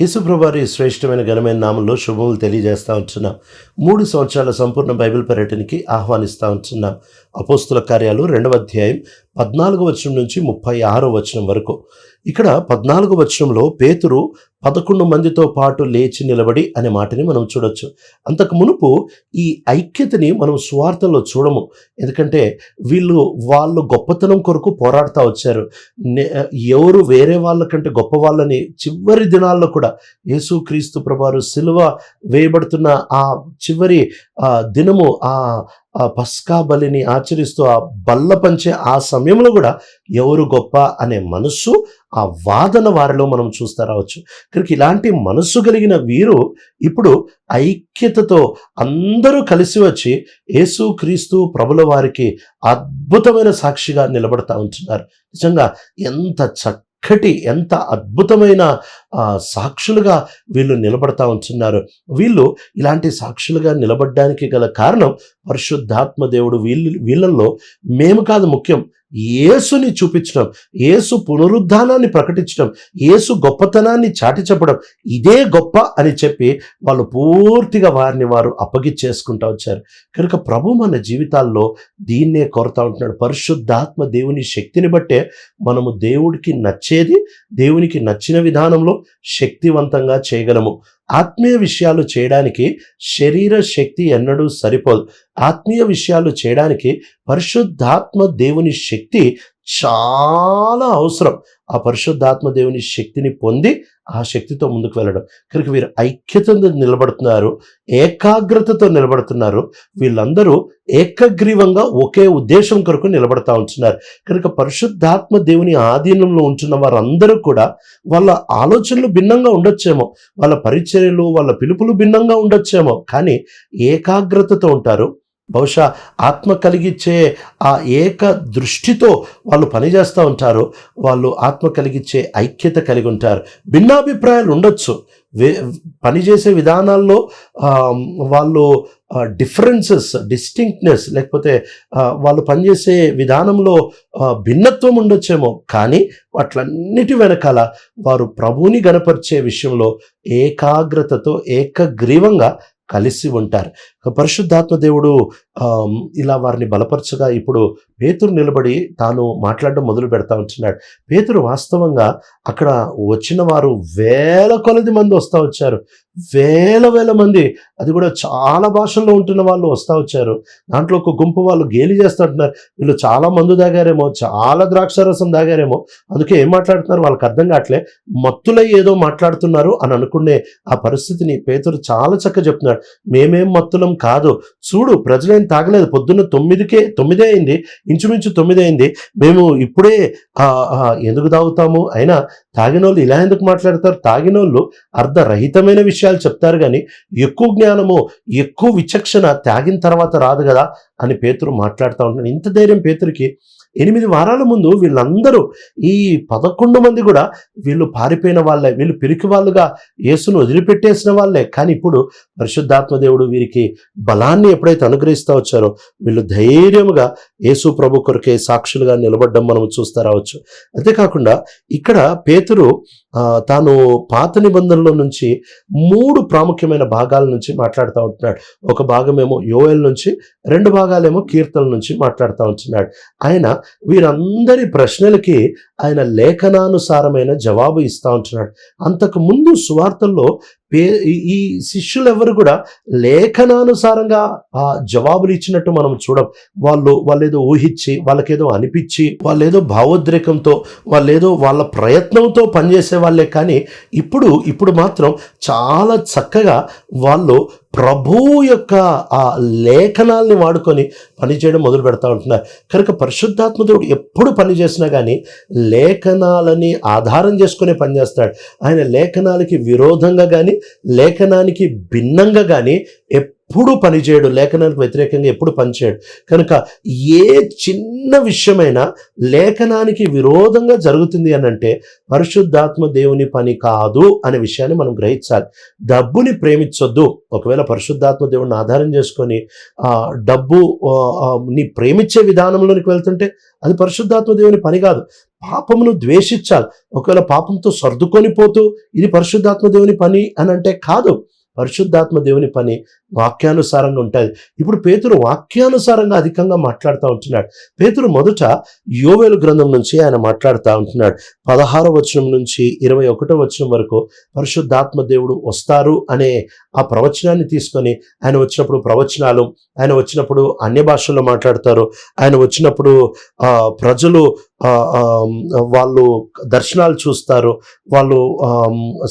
యేసుప్రభారి శ్రేష్టమైన ఘనమైన నామంలో శుభములు తెలియజేస్తా ఉంటున్నాం. మూడు సంవత్సరాల సంపూర్ణ బైబిల్ పర్యటనకి ఆహ్వానిస్తూ ఉంటున్నాం. అపోస్తుల కార్యాలు రెండవ అధ్యాయం పద్నాలుగు వచనం నుంచి ముప్పై ఆరో వచనం వరకు. ఇక్కడ పద్నాలుగు వచనంలో పేతురు పదకొండు మందితో పాటు లేచి నిలబడి అనే మాటని మనం చూడొచ్చు. అంతకు మునుపు ఈ ఐక్యతని మనం స్వార్థంలో చూడము. ఎందుకంటే వీళ్ళు వాళ్ళు గొప్పతనం కొరకు పోరాడుతూ వచ్చారు. నే- ఎవరు వేరే వాళ్ళకంటే గొప్ప వాళ్ళని చివరి దినాల్లో కూడా యేసుక్రీస్తు ప్రభారు సిలువ వేయబడుతున్న ఆ చివరి ఆ దినము ఆ ఆ పస్కా బలిని ఆచరిస్తూ ఆ బల్ల పంచే ఆ సమయంలో కూడా ఎవరు గొప్ప అనే మనస్సు ఆ వాదన వారిలో మనం చూస్తా రావచ్చు. ఇక్కడికి ఇలాంటి మనస్సు కలిగిన వీరు ఇప్పుడు ఐక్యతతో అందరూ కలిసి వచ్చి యేసు క్రీస్తు ప్రభుల వారికి అద్భుతమైన సాక్షిగా నిలబడతా ఉంటున్నారు. నిజంగా ఎంత చక్కటి ఎంత అద్భుతమైన సాక్షులుగా వీళ్ళు నిలబడతా ఉంటున్నారు. వీళ్ళు ఇలాంటి సాక్షులుగా నిలబడడానికి గల కారణం పరిశుద్ధాత్మ దేవుడు వీళ్ళు వీళ్ళల్లో మేము కాదు ముఖ్యం. యేసుని చూపించడం యేసు పునరుద్ధానాన్ని ప్రకటించడం యేసు గొప్పతనాన్ని చాటి చెప్పడం ఇదే గొప్ప అని చెప్పి వాళ్ళు పూర్తిగా వారిని వారు అప్పగిచ్చేసుకుంటా వచ్చారు. కనుక ప్రభు మన జీవితాల్లో దీన్నే కోరుతా ఉంటున్నాడు. పరిశుద్ధాత్మ దేవుని శక్తిని బట్టే మనము దేవుడికి నచ్చేది దేవునికి నచ్చిన విధానంలో శక్తివంతంగా చేయగలము. ఆత్మీయ విషయాలు చేయడానికి శరీర శక్తి ఎన్నడూ సరిపోదు. ఆత్మీయ విషయాలు చేయడానికి పరిశుద్ధాత్మ దేవుని శక్తి చాలా అవసరం ఆ పరిశుద్ధాత్మ దేవుని శక్తిని పొంది ఆ శక్తితో ముందుకు వెళ్ళడం. కనుక వీరు ఐక్యతతో నిలబడుతున్నారు ఏకాగ్రతతో నిలబడుతున్నారు. వీళ్ళందరూ ఏకగ్రీవంగా ఒకే ఉద్దేశం కొరకు నిలబడతా ఉంటున్నారు. కనుక పరిశుద్ధాత్మ దేవుని ఆధీనంలో ఉంటున్న వారందరూ కూడా వాళ్ళ ఆలోచనలు భిన్నంగా ఉండొచ్చేమో వాళ్ళ పరిచర్యలు వాళ్ళ పిలుపులు భిన్నంగా ఉండొచ్చేమో కానీ ఏకాగ్రతతో ఉంటారు. బహుశా ఆత్మ కలిగించే ఆ ఏక దృష్టితో వాళ్ళు పనిచేస్తూ ఉంటారు. వాళ్ళు ఆత్మ కలిగించే ఐక్యత కలిగి ఉంటారు. భిన్నాభిప్రాయాలు ఉండొచ్చు. వే పనిచేసే విధానాల్లో వాళ్ళు డిఫరెన్సెస్ డిస్టింక్ట్నెస్ లేకపోతే వాళ్ళు పనిచేసే విధానంలో భిన్నత్వం ఉండొచ్చేమో. కానీ వాట్లన్నిటి వెనకాల వారు ప్రభువుని గనపరిచే విషయంలో ఏకాగ్రతతో ఏకగ్రీవంగా కలిసి ఉంటారు. పరిశుద్ధాత్మ దేవుడు ఇలా వారిని బలపరచగా ఇప్పుడు పేతురు నిలబడి తాను మాట్లాడడం మొదలు పెడతా ఉంటున్నాడు. పేతురు వాస్తవంగా అక్కడ వచ్చిన వారు వేల కొలది మంది వస్తూ వచ్చారు. వేల వేల మంది అది కూడా చాలా భాషల్లో ఉంటున్న వాళ్ళు వస్తూ వచ్చారు. దాంట్లో ఒక గుంపు వాళ్ళు గేలి చేస్తుంటున్నారు. వీళ్ళు చాలా మందు దాగారేమో చాలా ద్రాక్షారసం దాగారేమో అందుకే ఏం మాట్లాడుతున్నారు? వాళ్ళకి అర్థం కావట్లే. మత్తులై ఏదో మాట్లాడుతున్నారు అని అనుకునే ఆ పరిస్థితిని పేతురు చాలా చక్కగా చెప్తున్నాడు మేమేం మత్తులం కాదు. చూడు ప్రజలేం తాగలేదు. పొద్దున్న తొమ్మిదికే తొమ్మిదే అయింది. ఇంచుమించు తొమ్మిది అయింది. మేము ఇప్పుడే ఆ, ఎందుకు తాగుతాము? అయినా తాగినోళ్ళు ఇలా ఎందుకు మాట్లాడతారు? తాగినోళ్ళు అర్ధరహితమైన విషయాలు చెప్తారు కానీ ఎక్కువ జ్ఞానము ఎక్కువ విచక్షణ తాగిన తర్వాత రాదు కదా అని పేతురు మాట్లాడుతూ ఉంటాడు ఇంత ధైర్యం పేతురికి ఎనిమిది వారాల ముందు వీళ్ళందరూ ఈ పదకొండు మంది కూడా వీళ్ళు పారిపోయిన వాళ్ళే వీళ్ళు పిరికి వాళ్ళుగా యేసును వదిలిపెట్టేసిన వాళ్ళే. కానీ ఇప్పుడు పరిశుద్ధాత్మ దేవుడు వీరికి బలాన్ని ఎప్పుడైతే అనుగ్రహిస్తూ వచ్చారో వీళ్ళు ధైర్యముగా యేసు ప్రభు కొరకే సాక్షులుగా నిలబడడం మనం చూస్తా రావచ్చు. అంతేకాకుండా ఇక్కడ పేతురు తాను పాత నిబంధనలో నుంచి మూడు ప్రాముఖ్యమైన భాగాల నుంచి మాట్లాడుతూ ఉంటున్నాడు. ఒక భాగమేమో యోయల్ నుంచి రెండు భాగాలేమో కీర్తన నుంచి మాట్లాడుతూ ఉంటున్నాడు. ఆయన వీరందరి ప్రశ్నలకి ఆయన లేఖనానుసారమైన జవాబు ఇస్తూ ఉంటున్నాడు. అంతకు ముందు సువార్తల్లో పే ఈ- ఈ శిష్యులు ఎవరు కూడా లేఖనానుసారంగా ఆ జవాబులు ఇచ్చినట్టు మనం చూడం. వాళ్ళు వాళ్ళేదో ఊహించి వాళ్ళకేదో అనిపించి వాళ్ళేదో భావోద్రేకంతో వాళ్ళేదో వాళ్ళ ప్రయత్నంతో పనిచేసే వాళ్ళే కానీ ఇప్పుడు ఇప్పుడు మాత్రం చాలా చక్కగా వాళ్ళు ప్రభువు యొక్క ఆ లేఖనాల్ని వాడుకొని పనిచేయడం మొదలు పెడతా ఉంటున్నారు. కనుక పరిశుద్ధాత్మ దేవుడు ఎప్పుడు పని చేసినా కానీ లేఖనాలని ఆధారం చేసుకునే పనిచేస్తాడు ఆయన లేఖనాలకి విరోధంగా కానీ లేఖనానికి భిన్నంగా కానీ ఎప్పుడు పనిచేయడు లేఖనానికి వ్యతిరేకంగా ఎప్పుడు పనిచేయడు కనుక ఏ చిన్న విషయమైనా లేఖనానికి విరోధంగా జరుగుతుంది అని అంటే పరిశుద్ధాత్మ దేవుని పని కాదు అనే విషయాన్ని మనం గ్రహించాలి. డబ్బుని ప్రేమించొద్దు. ఒకవేళ పరిశుద్ధాత్మ దేవుడిని ఆధారం చేసుకొని ఆ డబ్బు ని ప్రేమించే విధానంలోనికి వెళ్తుంటే అది పరిశుద్ధాత్మ దేవుని పని కాదు. పాపమును ద్వేషించాలి. ఒకవేళ పాపంతో సర్దుకొని పోతూ ఇది పరిశుద్ధాత్మ దేవుని పని అని అంటే కాదు. పరిశుద్ధాత్మ దేవుని పని వాక్యానుసారంగా ఉంటుంది ఇప్పుడు పేతురు వాక్యానుసారంగా అధికంగా మాట్లాడుతూ ఉంటున్నాడు. పేతురు మొదట యోవేలు గ్రంథం నుంచి ఆయన మాట్లాడుతూ ఉంటున్నాడు. పదహారో వచనం నుంచి ఇరవై ఒకటో వచనం వరకు పరిశుద్ధాత్మ దేవుడు వస్తారు అనే ఆ ప్రవచనాన్ని తీసుకొని ఆయన వచ్చినప్పుడు ప్రవచనాలు ఆయన వచ్చినప్పుడు అన్య భాషల్లో మాట్లాడతారు. ఆయన వచ్చినప్పుడు ఆ, ప్రజలు వాళ్ళు దర్శనాలు చూస్తారు. వాళ్ళు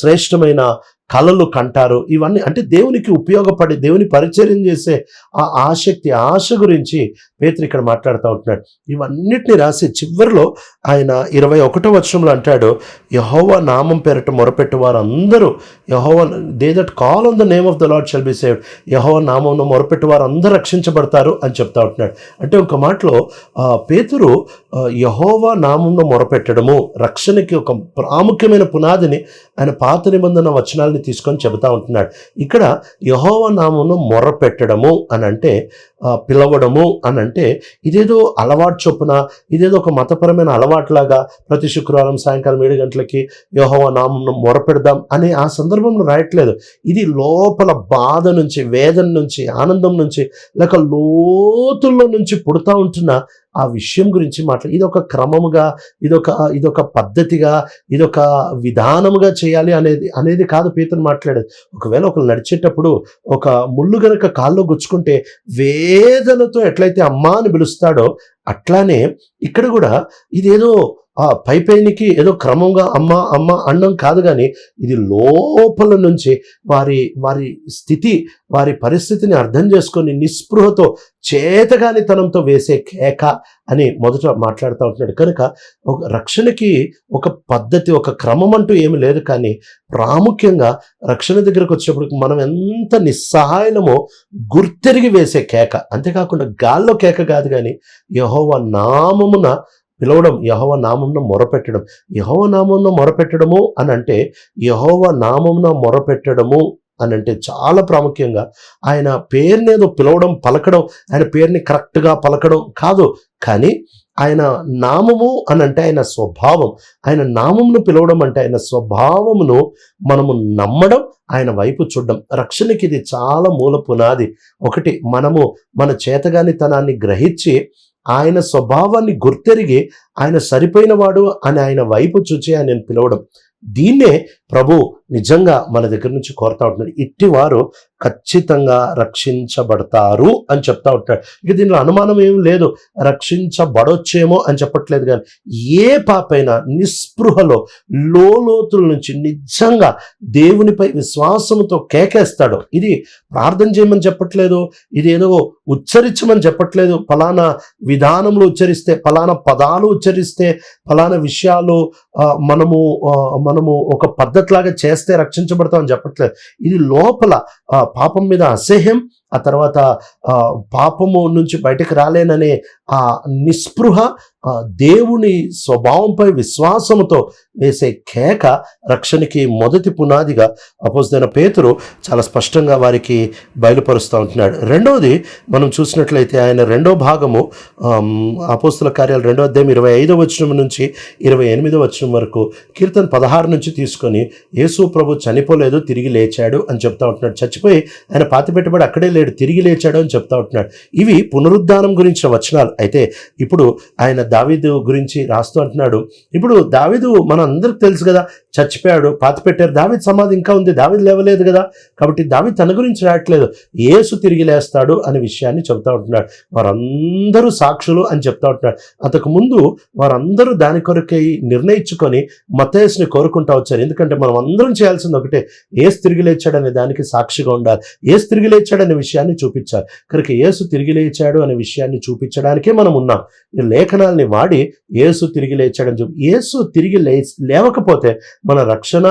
శ్రేష్టమైన కళలు కంటారు. ఇవన్నీ అంటే దేవునికి ఉపయోగపడి దేవుని పరిచర్యం చేసే ఆ ఆసక్తి ఆశ గురించి పేతురు ఇక్కడ మాట్లాడుతూ ఉంటున్నాడు. ఇవన్నిటిని రాసి చివరిలో ఆయన ఇరవై ఒకటో వచనంలో అంటాడు యహోవ నామం పేరట మొరపెట్టు వారు అందరూ Jehovah they that call on the name of the lord shall be saved Jehovah నామంలో మొరపెట్టు వారు అందరూ రక్షించబడతారు అని చెప్తా ఉంటున్నాడు. అంటే ఒక మాటలో పేతురు యహోవా నామంలో మొరపెట్టడము రక్షణకి ఒక ప్రాముఖ్యమైన పునాదిని ఆయన పాత నిబంధన వచనాలని తీసుకొని చెబుతా ఉంటున్నాడు. ఇక్కడ యహోవ నామంలో మొరపెట్టడము అని అంటే పిలవడము అని అంటే ఇదేదో అలవాటు చొప్పున ఇదేదో ఒక మతపరమైన అలవాట్లాగా ప్రతి శుక్రవారం సాయంకాలం ఏడు గంటలకి యహోవా నామంలో మొరపెడదాం అనే ఆ సందర్భంలో రాయట్లేదు. ఇది లోపల బాధ నుంచి వేదన నుంచి ఆనందం నుంచి లేక లోతుల్లో నుంచి పుడతా ఉంటున్న ఆ విషయం గురించి మాట్లా ఇదొక క్రమముగా ఇదొక ఇదొక పద్ధతిగా ఇదొక విధానముగా చేయాలి అనేది అనేది కాదు పీతను మాట్లాడేది. ఒకవేళ ఒకరు నడిచేటప్పుడు ఒక ముళ్ళు గనక కాల్లో గుచ్చుకుంటే వేదనతో ఎట్లయితే అమ్మా అని పిలుస్తాడో అట్లానే ఇక్కడ కూడా ఇదేదో ఆ పై ఏదో క్రమంగా అమ్మ అమ్మ అన్నం కాదు కానీ ఇది లోపల నుంచి వారి వారి స్థితి వారి పరిస్థితిని అర్థం చేసుకొని నిస్పృహతో చేతగానితనంతో వేసే కేక అని మొదట మాట్లాడుతూ ఉంటున్నాడు. కనుక ఒక రక్షణకి ఒక పద్ధతి ఒక క్రమం అంటూ ఏమి లేదు కానీ ప్రాముఖ్యంగా రక్షణ దగ్గరకు వచ్చేప్పుడు మనం ఎంత నిస్సహాయమో గుర్తెరిగి వేసే కేక. అంతేకాకుండా గాల్లో కేక కాదు కానీ యహోవ నామమున పిలవడం యహోవ నామంలో మొరపెట్టడం. యహోవ నామంలో మొరపెట్టడము అని అంటే యహోవ నామంన మొరపెట్టడము అని అంటే చాలా ప్రాముఖ్యంగా ఆయన పేరుని ఏదో పిలవడం పలకడం ఆయన పేరుని కరెక్ట్గా పలకడం కాదు. కానీ ఆయన నామము అని అంటే ఆయన స్వభావం. ఆయన నామమును పిలవడం అంటే ఆయన స్వభావమును మనము నమ్మడం ఆయన వైపు చూడడం. రక్షణకి ఇది చాలా మూల పునాది ఒకటి మనము మన చేతగాని తనాన్ని గ్రహించి ఆయన స్వభావాన్ని గుర్తెరిగి ఆయన సరిపోయినవాడు అని ఆయన వైపు చూచి ఆయన పిలవడం. దీన్నే ప్రభు నిజంగా మన దగ్గర నుంచి కోరుతా ఉంటున్నాడు. ఇట్టి వారు ఖచ్చితంగా రక్షించబడతారు అని చెప్తా ఉంటాడు ఇక దీనిలో అనుమానం ఏం లేదు. రక్షించబడొచ్చేమో అని చెప్పట్లేదు కానీ ఏ పాపైనా నిస్పృహలో లోతుల నుంచి నిజంగా దేవునిపై విశ్వాసంతో కేకేస్తాడు. ఇది ప్రార్థన చేయమని చెప్పట్లేదు. ఇది ఏదో ఉచ్చరించమని చెప్పట్లేదు. ఫలానా విధానంలో ఉచ్చరిస్తే ఫలానా పదాలు ఉచ్చరిస్తే ఫలానా విషయాలు ఆ, మనము ఆ, మనము ఒక పద్ధతిలాగా చేస్తే రక్షించబడతామని చెప్పట్లేదు. ఇది లోపల పాపం మీద అసహ్యం ఆ తర్వాత ఆ, పాపము నుంచి బయటకు రాలేననే ఆ నిస్పృహ దేవుని స్వభావంపై విశ్వాసముతో వేసే కేక రక్షణకి మొదటి పునాదిగా అపోజిన పేతురు చాలా స్పష్టంగా వారికి బయలుపరుస్తూ ఉంటున్నాడు. రెండవది మనం చూసినట్లయితే ఆయన రెండో భాగము అపోస్తుల కార్యాలు రెండో అధ్యాయం ఇరవై ఐదో వచనం నుంచి ఇరవై ఎనిమిదో వచనం వరకు కీర్తన పదహారు నుంచి తీసుకొని యేసు ప్రభు చనిపోలేదు తిరిగి లేచాడు అని చెప్తా ఉంటున్నాడు. చచ్చిపోయి ఆయన పాతిపెట్టబడి అక్కడే లేడు తిరిగి లేచాడు అని చెప్తా ఉంటున్నాడు. ఇవి పునరుద్ధానం గురించిన వచనాలు. అయితే ఇప్పుడు ఆయన దావీదు గురించి రాస్తూ అంటున్నాడు. ఇప్పుడు దావీదు మన అందరికి తెలుసు కదా చచ్చిపోయాడు పాత పెట్టారు దావీద్ సమాధి ఇంకా ఉంది దావీద్ లేవలేదు కదా. కాబట్టి దావీద్ తన గురించి రాయట్లేదు ఏసు తిరిగి లేస్తాడు అనే విషయాన్ని చెప్తా ఉంటున్నాడు. వారందరూ సాక్షులు అని చెప్తా ఉంటున్నాడు. అంతకుముందు వారందరూ దాని కొరకై నిర్ణయించుకొని మతేసుని కోరుకుంటా వచ్చారు. ఎందుకంటే మనం అందరం చేయాల్సింది ఒకటే ఏసు తిరిగి లేచాడనే దానికి సాక్షిగా ఉండాలి. ఏసు తిరిగి లేచాడనే విషయాన్ని చూపించాలి. కనుక ఏసు తిరిగి లేచాడు అనే విషయాన్ని చూపించడానికి మనం ఉన్నాం. ఈ లేఖనాల్ని వాడి ఏసు తిరిగి లేచాడని చెప్పి ఏసు తిరిగి లే లేవకపోతే మన రక్షణ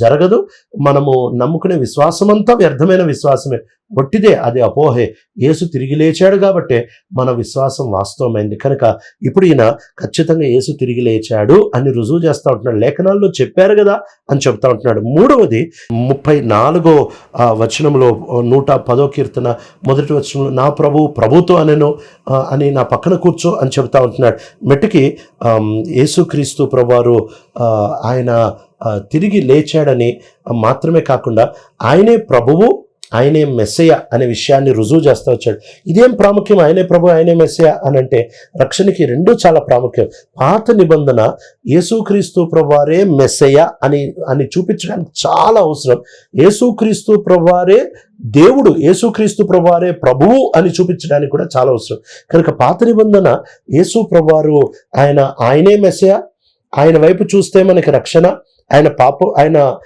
జరగదు. మనము నమ్ముకునే విశ్వాసమంతా వ్యర్థమైన విశ్వాసమే. ఒట్టిదే అది అపోహే. యేసు తిరిగి లేచాడు కాబట్టే మన విశ్వాసం వాస్తవమైంది. కనుక ఇప్పుడు ఈయన ఖచ్చితంగా యేసు తిరిగి లేచాడు అని రుజువు చేస్తూ ఉంటున్నాడు. లేఖనాల్లో చెప్పారు కదా అని చెప్తా ఉంటున్నాడు. మూడవది ముప్పై నాలుగో ఆ, వచనంలో నూట పదో కీర్తన మొదటి వచనంలో నా ప్రభు ప్రభుతో అనెను అని నా పక్కన కూర్చో అని చెప్తా ఉంటున్నాడు. మెట్టుకి యేసుక్రీస్తు ప్రభువారు ఆయన తిరిగి లేచాడని మాత్రమే కాకుండా ఆయనే ప్రభువు ఆయనే మెస్సయ అనే విషయాన్ని రుజువు చేస్తూ వచ్చాడు. ఇదేం ప్రాముఖ్యం? ఆయనే ప్రభు ఆయనే మెస్సయ అని అంటే రక్షణకి రెండూ చాలా ప్రాముఖ్యం. పాత నిబంధన యేసుక్రీస్తు ప్రభువారే మెస్సయ అని అని చూపించడానికి చాలా అవసరం. యేసుక్రీస్తు ప్రభువారే దేవుడు యేసుక్రీస్తు ప్రభువారే ప్రభువు అని చూపించడానికి కూడా చాలా అవసరం. కనుక పాత నిబంధన యేసు ప్రభువారు ఆయన ఆయనే మెస్సయ ఆయన వైపు చూస్తే మనకి రక్షణ ఆయన పాప ఆయన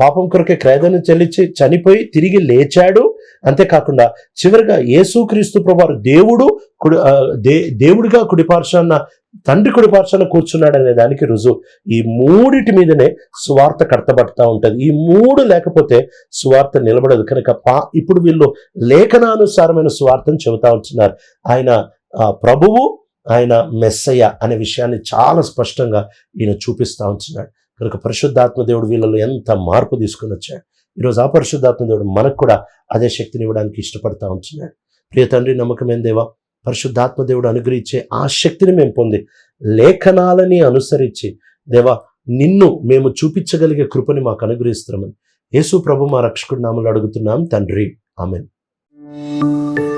పాపం కొరకే క్రయదనం చెల్లించి చనిపోయి తిరిగి లేచాడు. అంతేకాకుండా చివరిగా యేసుక్రీస్తు ప్రభారు దేవుడు కుడి దే దేవుడిగా కుడిపార్శాన తండ్రి కుడిపార్శాన కూర్చున్నాడు అనే దానికి రుజువు. ఈ మూడిటి మీదనే సువార్త కడతబడతా ఉంటుంది. ఈ మూడు లేకపోతే సువార్త నిలబడదు. కనుక పా ఇప్పుడు వీళ్ళు లేఖనానుసారమైన సువార్తను చెబుతా ఉంటున్నారు. ఆయన ప్రభువు ఆయన మెస్సయ్య అనే విషయాన్ని చాలా స్పష్టంగా ఈయన చూపిస్తా ఉంటున్నాడు. కనుక పరిశుద్ధాత్మ దేవుడు వీళ్ళలో ఎంత మార్పు తీసుకుని వచ్చాడు? ఈరోజు ఆ పరిశుద్ధాత్మ దేవుడు మనకు కూడా అదే శక్తిని ఇవ్వడానికి ఇష్టపడతా ఉంటున్నాడు. ప్రియ తండ్రి నమ్మకమేం దేవా? పరిశుద్ధాత్మ దేవుడు అనుగ్రహించే ఆ శక్తిని మేము పొంది లేఖనాలని అనుసరించి దేవా నిన్ను మేము చూపించగలిగే కృపని మాకు అనుగ్రహిస్తున్నామని యేసు ప్రభు మా రక్షకుడు నామలు అడుగుతున్నాం తండ్రి. ఆమెన్.